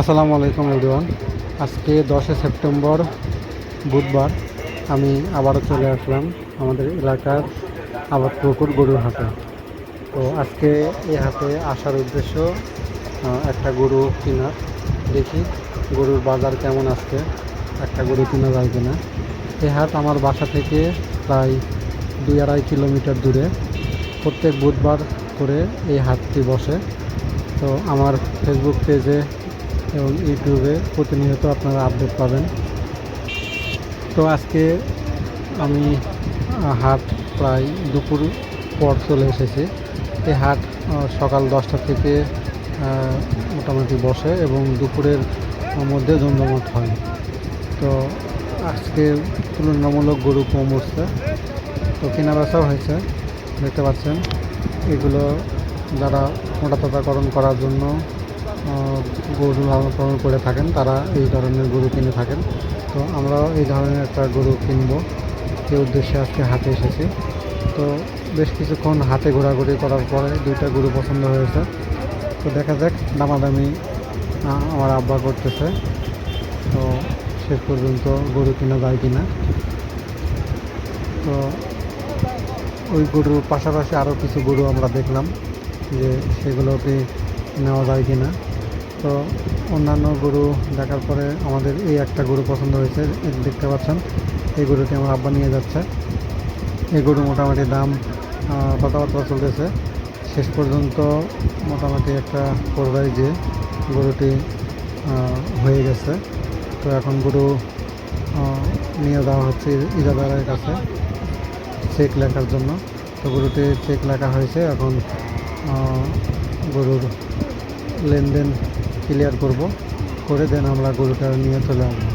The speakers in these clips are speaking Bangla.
আসসালামু আলাইকুম এভরিওয়ান। আজকে দশই সেপ্টেম্বর, বুধবার আমি আবারও চলে আসলাম আমাদের এলাকার আবার পুকুর গরুর হাটে। তো আজকে এই হাটে আসার উদ্দেশ্য একটা গরু কেনার। দেখি গরুর বাজার কেমন আজকে, একটা গরু কেনা যায় কিনা। এই হাট আমার বাসা থেকে প্রায় দুই আড়াই কিলোমিটার দূরে। প্রত্যেক বুধবার করে এই হাটটি বসে। তো আমার ফেসবুক পেজে এবং ইউটিউবে প্রতিনিয়ত আপনারা আপডেট পাবেন। তো আজকে আমি হাট প্রায় দুপুর পর চলে এসেছি। এই হাট সকাল দশটা থেকে মোটামুটি বসে এবং দুপুরের মধ্যে জমজমাট হয়। তো আজকে তুলনামূলক গরু কম উঠছে। তো কেনা বেচাও হয়েছে, দেখতে পাচ্ছেন। এগুলো যারা মোটা তাজাকরণ করার জন্য গরু লালন পালন করে থাকেন, তারা এই ধরনের গরু কিনে থাকেন। তো আমরাও এই ধরনের একটা গরু কিনবো, এই উদ্দেশ্যে আজকে হাতে এসেছি। তো বেশ কিছুক্ষণ হাতে ঘোরাঘুরি করার পরে দুইটা গরু পছন্দ হয়েছে। তো দেখা যাক, দামাদামি আমার আব্বা করতেছে। তো শেষ পর্যন্ত গরু কিনা যায় কিনা। তো ওই গরুর পাশাপাশি আরও কিছু গরু আমরা দেখলাম যে সেগুলোকে নেওয়া যায় কিনা। তো অন্যান্য গরু দেখার পরে আমাদের এই একটা গরু পছন্দ হয়েছে দেখতে পাচ্ছেন, এই গরুটি আমার আব্বা নিয়ে যাচ্ছে। এই গরু মোটামুটি দাম কথাবার্তা চলতেছে। শেষ পর্যন্ত মোটামুটি একটা পর্যায়ে যে গরুটি হয়ে গেছে। তো এখন গরু নিয়ে যাওয়া হচ্ছে ইজাদারের কাছে চেক লেখার জন্য। তো গরুটি চেক লেখা হয়েছে, এখন গরুর লেনদেন ক্লিয়ার করব। করে দেন আমরা গরুটা নিয়ে চলে আসব।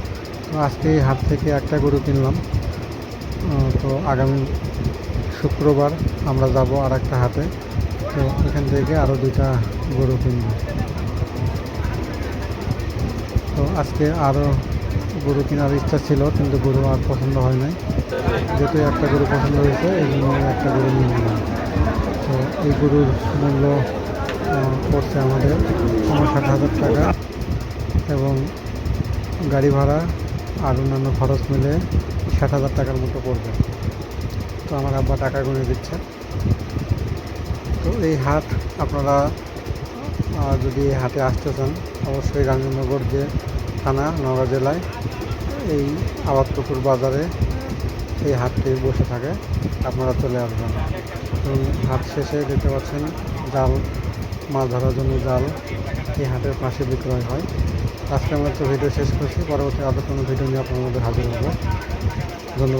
তো আজকে এই হাট থেকে একটা গরু কিনলাম। তো আগামী শুক্রবার আমরা যাব আর একটা হাটে। তো এখান থেকে আরও দুইটা গরু কিনব। তো আজকে আরও গরু কেনার ইচ্ছা ছিল, কিন্তু গরু আর পছন্দ হয় নাই। যেহেতু একটা গরু পছন্দ হয়েছে, এই জন্য একটা গরু নিয়ে নিলাম। তো এই গরুর মূল্য পড়ছে আমাদের ষাট হাজার টাকা। এবং গাড়ি ভাড়া আর অন্যান্য খরচ মিলে ষাট হাজার টাকার মতো পড়বে। তো আমার আব্বা টাকা গুনে দিচ্ছে। তো এই হাট আপনারা যদি এই হাটে আসতে চান, অবশ্যই রাজনগর যে থানা, নওগাঁ জেলায় এই আবাদপুকুর বাজারে এই হাটটি বসে থাকে। আপনারা চলে আসবেন। এবং হাট শেষে দেখতে পাচ্ছেন জাল মাছ ধরার জন্য জাল এই হাটের পাশে বিক্রয় হয়। আজকে আমরা তো ভিডিও শেষ করছি। পরবর্তী আরও কোনো ভিডিও নিয়ে আপনার মধ্যে হাজির হব। ধন্যবাদ।